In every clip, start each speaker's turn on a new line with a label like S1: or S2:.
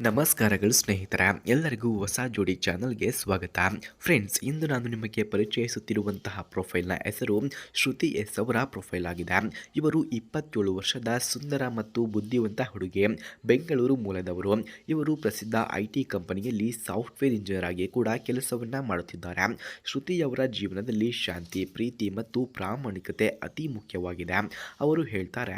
S1: ನಮಸ್ಕಾರಗಳು ಸ್ನೇಹಿತರ, ಎಲ್ಲರಿಗೂ ಹೊಸ ಜೋಡಿ ಚಾನಲ್ಗೆ ಸ್ವಾಗತ. ಫ್ರೆಂಡ್ಸ್, ಇಂದು ನಾನು ನಿಮಗೆ ಪರಿಚಯಿಸುತ್ತಿರುವಂತಹ ಪ್ರೊಫೈಲ್ನ ಹೆಸರು ಶ್ರುತಿ ಎಸ್ ಅವರ ಪ್ರೊಫೈಲ್ ಆಗಿದೆ. ಇವರು ಇಪ್ಪತ್ತೇಳು ವರ್ಷದ ಸುಂದರ ಮತ್ತು ಬುದ್ಧಿವಂತ ಹುಡುಗಿ, ಬೆಂಗಳೂರು ಮೂಲದವರು. ಇವರು ಪ್ರಸಿದ್ಧ ಐ ಕಂಪನಿಯಲ್ಲಿ ಸಾಫ್ಟ್ವೇರ್ ಇಂಜಿನಿಯರ್ ಆಗಿ ಕೂಡ ಕೆಲಸವನ್ನು ಮಾಡುತ್ತಿದ್ದಾರೆ. ಶ್ರುತಿಯವರ ಜೀವನದಲ್ಲಿ ಶಾಂತಿ, ಪ್ರೀತಿ ಮತ್ತು ಪ್ರಾಮಾಣಿಕತೆ ಅತಿ ಮುಖ್ಯವಾಗಿದೆ. ಅವರು ಹೇಳ್ತಾರೆ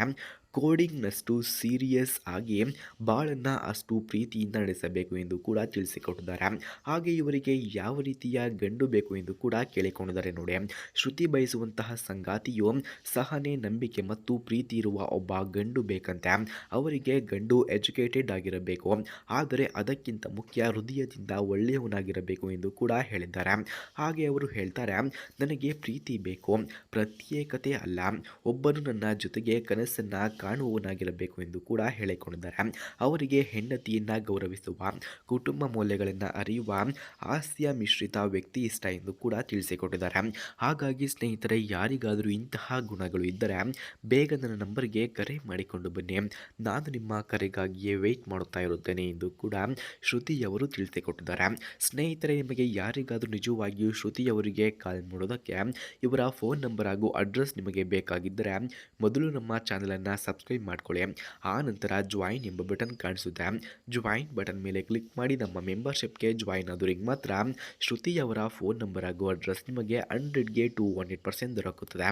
S1: ಕೋಡಿಂಗ್ನಷ್ಟು ಸೀರಿಯಸ್ ಆಗಿ ಬಾಳನ್ನು ಅಷ್ಟು ಪ್ರೀತಿಯಿಂದ ನಡೆಸಬೇಕು ಎಂದು ಕೂಡ ತಿಳಿಸಿಕೊಟ್ಟಿದ್ದಾರೆ. ಹಾಗೆ ಇವರಿಗೆ ಯಾವ ರೀತಿಯ ಗಂಡು ಬೇಕು ಎಂದು ಕೂಡ ಕೇಳಿಕೊಂಡಿದ್ದಾರೆ ನೋಡಿ. ಶ್ರುತಿ ಬಯಸುವಂತಹ ಸಂಗಾತಿಯು ಸಹನೆ, ನಂಬಿಕೆ ಮತ್ತು ಪ್ರೀತಿ ಇರುವ ಒಬ್ಬ ಗಂಡು ಬೇಕಂತೆ. ಅವರಿಗೆ ಗಂಡು ಎಜುಕೇಟೆಡ್ ಆಗಿರಬೇಕು. ಆದರೆ ಅದಕ್ಕಿಂತ ಮುಖ್ಯ ಹೃದಯದಿಂದ ಒಳ್ಳೆಯವನಾಗಿರಬೇಕು ಎಂದು ಕೂಡ ಹೇಳಿದ್ದಾರೆ. ಹಾಗೆ ಅವರು ಹೇಳ್ತಾರೆ, ನನಗೆ ಪ್ರೀತಿ ಬೇಕು. ಪ್ರತ್ಯೇಕತೆ ಅಲ್ಲ. ಒಬ್ಬನು ನನ್ನ ಜೊತೆಗೆ ಕನಸನ್ನು ಕಾಣುವವನಾಗಿರಬೇಕು ಎಂದು ಕೂಡ ಹೇಳಿಕೊಂಡಿದ್ದಾರೆ. ಅವರಿಗೆ ಹೆಂಡತಿಯನ್ನು ಗೌರವಿಸುವ, ಕುಟುಂಬ ಮೌಲ್ಯಗಳನ್ನು ಅರಿಯುವ ಹಾಸ್ಯ ಮಿಶ್ರಿತ ವ್ಯಕ್ತಿ ಇಷ್ಟ ಎಂದು ಕೂಡ ತಿಳಿಸಿಕೊಟ್ಟಿದ್ದಾರೆ. ಹಾಗಾಗಿ ಸ್ನೇಹಿತರೆ, ಯಾರಿಗಾದರೂ ಇಂತಹ ಗುಣಗಳು ಇದ್ದರೆ ಬೇಗ ನನ್ನ ನಂಬರ್ಗೆ ಕರೆ ಮಾಡಿಕೊಂಡು ಬನ್ನಿ. ನಾನು ನಿಮ್ಮ ಕರೆಗಾಗಿಯೇ ವೆಯ್ಟ್ ಮಾಡುತ್ತಾ ಇರುತ್ತೇನೆ ಎಂದು ಕೂಡ ಶ್ರುತಿಯವರು ತಿಳಿಸಿಕೊಟ್ಟಿದ್ದಾರೆ. ಸ್ನೇಹಿತರೆ, ನಿಮಗೆ ಯಾರಿಗಾದರೂ ನಿಜವಾಗಿಯೂ ಶ್ರುತಿಯವರಿಗೆ ಕಾಲ್ ಮಾಡೋದಕ್ಕೆ ಇವರ ಫೋನ್ ನಂಬರ್ ಹಾಗೂ ಅಡ್ರೆಸ್ ನಿಮಗೆ ಬೇಕಾಗಿದ್ದರೆ ಮೊದಲು ನಮ್ಮ ಚಾನಲನ್ನು ಸಬ್ಸ್ಕ್ರೈಬ್ ಮಾಡ್ಕೊಳ್ಳಿ. ಆ ನಂತರ ಜಾಯಿನ್ ಎಂಬ ಬಟನ್ ಕಾಣಿಸುತ್ತೆ. ಜಾಯಿನ್ ಬಟನ್ ಮೇಲೆ ಕ್ಲಿಕ್ ಮಾಡಿ ನಮ್ಮ ಮೆಂಬರ್ಶಿಪ್ಗೆ ಜಾಯಿನ್ ಆದವರಿಗೆ ಮಾತ್ರ ಶ್ರುತಿಯವರ ಫೋನ್ ನಂಬರ್ ಹಾಗೂ ಅಡ್ರೆಸ್ ನಿಮಗೆ ಹಂಡ್ರೆಡ್ಗೆ ಟು ಹಂಡ್ರೆಡ್ ಪರ್ಸೆಂಟ್ ದೊರಕುತ್ತದೆ.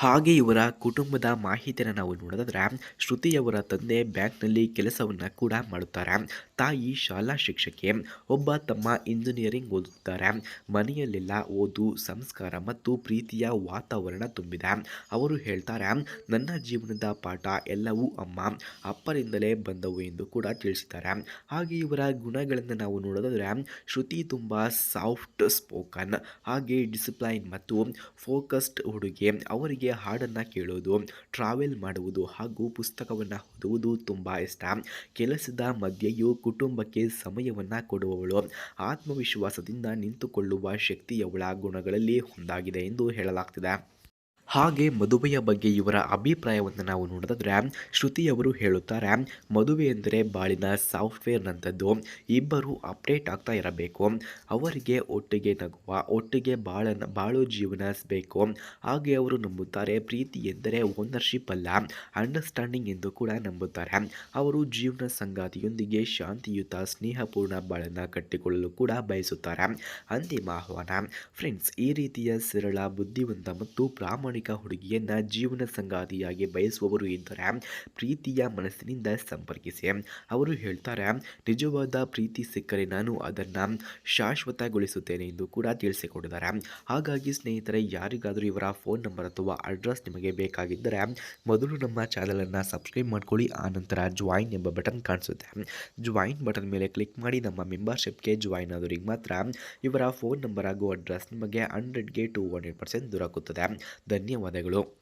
S1: ಹಾಗೆ ಇವರ ಕುಟುಂಬದ ಮಾಹಿತಿಯನ್ನು ನಾವು ನೋಡೋದಾದ್ರೆ, ಶ್ರುತಿಯವರ ತಂದೆ ಬ್ಯಾಂಕ್ನಲ್ಲಿ ಕೆಲಸವನ್ನು ಕೂಡ ಮಾಡುತ್ತಾರೆ. ತಾಯಿ ಶಾಲಾ ಶಿಕ್ಷಕಿ, ಒಬ್ಬ ತಮ್ಮ ಇಂಜಿನಿಯರಿಂಗ್ ಓದುತ್ತಾರೆ. ಮನೆಯಲ್ಲೆಲ್ಲ ಓದು, ಸಂಸ್ಕಾರ ಮತ್ತು ಪ್ರೀತಿಯ ವಾತಾವರಣ ತುಂಬಿದೆ. ಅವರು ಹೇಳ್ತಾರೆ, ನನ್ನ ಜೀವನದ ಪಾಠ ಎಲ್ಲವೂ ಅಮ್ಮ, ಅಪ್ಪರಿಂದಲೇ ಬಂದವು ಎಂದು ಕೂಡ ತಿಳಿಸುತ್ತಾರೆ ಹಾಗೆ ಇವರ ಗುಣಗಳನ್ನು ನಾವು ನೋಡೋದಾದರೆ, ಶ್ರುತಿ ತುಂಬ ಸಾಫ್ಟ್ ಸ್ಪೋಕನ್, ಹಾಗೆ ಡಿಸಿಪ್ಲೈನ್ ಮತ್ತು ಫೋಕಸ್ಡ್ ಹುಡುಗಿ. ಅವರಿಗೆ ಹಾಡನ್ನು ಕೇಳೋದು ಟ್ರಾವೆಲ್ ಮಾಡುವುದು ಹಾಗೂ ಪುಸ್ತಕವನ್ನು ಓದುವುದು ತುಂಬ ಇಷ್ಟ. ಕೆಲಸದ ಮಧ್ಯೆಯೂ ಕುಟುಂಬಕ್ಕೆ ಸಮಯವನ್ನು ಕೊಡುವವಳು. ಆತ್ಮವಿಶ್ವಾಸದಿಂದ ನಿಂತುಕೊಳ್ಳುವ ಶಕ್ತಿಯವಳ ಗುಣಗಳಲ್ಲಿ ಒಂದಾಗಿದೆ ಎಂದು ಹೇಳಲಾಗ್ತಿದೆ. ಹಾಗೆ ಮದುವೆಯ ಬಗ್ಗೆ ಇವರ ಅಭಿಪ್ರಾಯವನ್ನು ನಾವು ನೋಡಿದ್ರೆ ಶ್ರುತಿಯವರು ಹೇಳುತ್ತಾರೆ, ಮದುವೆ ಎಂದರೆ ಬಾಳಿನ ಸಾಫ್ಟ್ವೇರ್ನಂಥದ್ದು ಇಬ್ಬರು ಅಪ್ಡೇಟ್ ಆಗ್ತಾ ಇರಬೇಕು. ಅವರಿಗೆ ಒಟ್ಟಿಗೆ ನಗುವ, ಒಟ್ಟಿಗೆ ಬಾಳನ, ಬಾಳು ಜೀವನ ಬೇಕು ಹಾಗೆ ಅವರು ನಂಬುತ್ತಾರೆ. ಪ್ರೀತಿ ಎಂದರೆ ಓನರ್ಶಿಪ್ ಅಲ್ಲ ಅಂಡರ್ಸ್ಟ್ಯಾಂಡಿಂಗ್ ಎಂದು ಕೂಡ ನಂಬುತ್ತಾರೆ. ಅವರು ಜೀವನ ಸಂಗಾತಿಯೊಂದಿಗೆ ಶಾಂತಿಯುತ, ಸ್ನೇಹಪೂರ್ಣ ಬಾಳನ್ನು ಕಟ್ಟಿಕೊಳ್ಳಲು ಕೂಡ ಬಯಸುತ್ತಾರೆ. ಅಂತಿಮ ಆಹ್ವಾನ. ಫ್ರೆಂಡ್ಸ್, ಈ ರೀತಿಯ ಸರಳ, ಬುದ್ಧಿವಂತ ಮತ್ತು ಪ್ರಾಮಾಣಿಕ ಹುಡುಗಿಯನ್ನ ಜೀವನ ಸಂಗಾತಿಯಾಗಿ ಬಯಸುವವರು ಇದ್ದರೆ ಪ್ರೀತಿಯ ಮನಸ್ಸಿನಿಂದ ಸಂಪರ್ಕಿಸಿ. ಅವರು ಹೇಳ್ತಾರೆ, ನಿಜವಾದ ಪ್ರೀತಿ ಸಿಕ್ಕರೆ ನಾನು ಅದನ್ನು ಶಾಶ್ವತಗೊಳಿಸುತ್ತೇನೆ ಎಂದು ಕೂಡ ತಿಳಿಸಿಕೊಂಡಿದ್ದಾರೆ. ಹಾಗಾಗಿ ಸ್ನೇಹಿತರೆ, ಯಾರಿಗಾದರೂ ಇವರ ಫೋನ್ ನಂಬರ್ ಅಥವಾ ಅಡ್ರೆಸ್ ನಿಮಗೆ ಬೇಕಾಗಿದ್ದರೆ ಮೊದಲು ನಮ್ಮ ಚಾನಲನ್ನು ಸಬ್ಸ್ಕ್ರೈಬ್ ಮಾಡ್ಕೊಳ್ಳಿ ಆನಂತರ ಜಾಯಿನ್ ಎಂಬ ಬಟನ್ ಕಾಣಿಸುತ್ತೆ. ಜಾಯಿನ್ ಬಟನ್ ಮೇಲೆ ಕ್ಲಿಕ್ ಮಾಡಿ ನಮ್ಮ ಮೆಂಬರ್ಶಿಪ್ಗೆ ಜಾಯಿನ್ ಆದವರಿಗೆ ಮಾತ್ರ ಇವರ ಫೋನ್ ನಂಬರ್ ಹಾಗೂ ಅಡ್ರೆಸ್ ನಿಮಗೆ ಹಂಡ್ರೆಡ್ಗೆ ಟು ಹಂಡ್ರೆಡ್ ಪರ್ಸೆಂಟ್ ದೊರಕುತ್ತದೆ. ಧನ್ಯವಾದಗಳು.